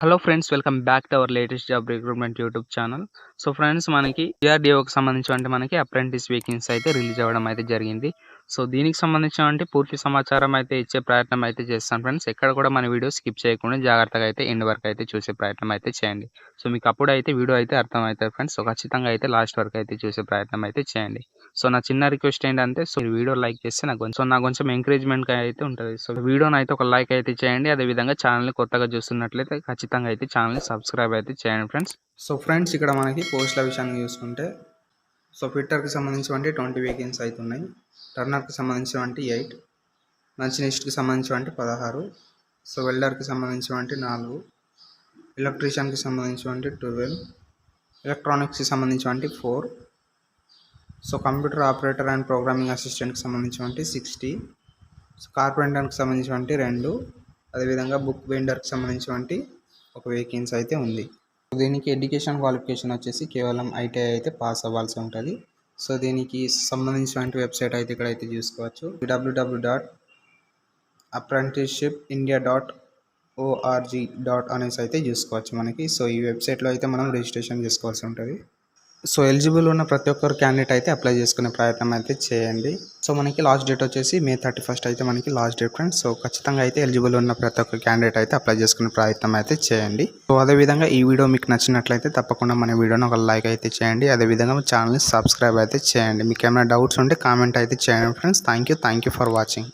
Hello friends welcome back to our latest job recruitment YouTube channel so friends మనకి డిఆర్డిఓకి సంబంధించి మనకి apprentice vacancy అయితే రిలీజ్ అవ్వడం అయితే జరిగింది. సో దీనికి సంబంధించిన పూర్తి సమాచారం అయితే ఇచ్చే ప్రయత్నం అయితే చేస్తాను ఫ్రెండ్స్. ఎక్కడ కూడా మన వీడియో స్కిప్ చేయకుండా జాగ్రత్తగా అయితే ఎండ్ వరకు అయితే చూసే ప్రయత్నం అయితే చేయండి. సో మీకు అప్పుడు అయితే వీడియో అయితే అర్థమవుతుంది ఫ్రెండ్స్. సో ఖచ్చితంగా అయితే లాస్ట్ వరకు అయితే చూసే ప్రయత్నం అయితే చేయండి. సో నా చిన్న రిక్వెస్ట్ ఏంటంటే సో వీడియో లైక్ చేస్తే నాకు కొంచెం సో నాకు కొంచెం ఎంకరేజ్మెంట్ అయితే ఉంటుంది. సో వీడియోని అయితే ఒక లైక్ అయితే చేయండి. అదేవిధంగా ఛానల్ని కొత్తగా చూస్తున్నట్లయితే ఖచ్చితంగా అయితే ఛానల్ని సబ్స్క్రైబ్ అయితే చేయండి ఫ్రెండ్స్. సో ఫ్రెండ్స్ ఇక్కడ మనకి పోస్టుల విషయాన్ని చూసుకుంటే సో ఫిట్టర్కి సంబంధించినటువంటి ట్వంటీ వేకెన్సీ అయితే ఉన్నాయి టర్నర్కి సంబంధించినటువంటి ఎయిట్ మెషినిస్ట్కి సంబంధించినటువంటి పదహారు. సో వెల్డర్కి సంబంధించినటువంటి నాలుగు. ఎలక్ట్రీషియన్కి సంబంధించినటువంటి ట్వెల్వ్ ఎలక్ట్రానిక్స్కి సంబంధించినటువంటి four so computer operator and programming అసిస్టెంట్కి సంబంధించినటువంటి సిక్స్టీ సో కార్పెంటర్కి సంబంధించినటువంటి రెండు. అదేవిధంగా బుక్ వెండర్కి సంబంధించినటువంటి ఒక వేకెన్సీ అయితే ఉంది. దీనికి ఎడ్యుకేషన్ క్వాలిఫికేషన్ వచ్చేసి కేవలం ఐటీఐ అయితే పాస్ అవ్వాల్సి ఉంటుంది. సో దీనికి సంబంధించిన వెబ్సైట్ అయితే ఇక్కడ అయితే చూసుకోవచ్చు. W W dot apprenticeship India dot O R G dot అనేసి అయితే చూసుకోవచ్చు మనకి. సో ఈ వెబ్సైట్లో అయితే మనం రిజిస్ట్రేషన్ చేసుకోవాల్సి ఉంటుంది. సో ఎలిజిబుల్ ఉన్న ప్రతి ఒక్కరు క్యాండిడేట్ అయితే అప్లై చేసుకునే ప్రయత్నం అయితే చేయండి. సో మనకి లాస్ట్ డేట్ వచ్చేసి మే థర్టీ ఫస్ట్ అయితే మనకి లాస్ట్ డేట్ ఫ్రెండ్స్ సో ఖచ్చితంగా అయితే ఎలిజిబుల్ ఉన్న ప్రతి ఒక్క క్యాండిడేట్ అయితే అప్లై చేసుకునే ప్రయత్నం అయితే చేయండి. సో అదేవిధంగా ఈ వీడియో మీకు నచ్చినట్లయితే తప్పకుండా మన వీడియోని ఒక లైక్ అయితే చేయండి. అదేవిధంగా ఛానల్ని సబ్స్క్రైబ్ అయితే చేయండి. మీకు ఏమైనా డౌట్స్ ఉంటే కామెంట్ అయితే చేయండి friends thank you thank you for watching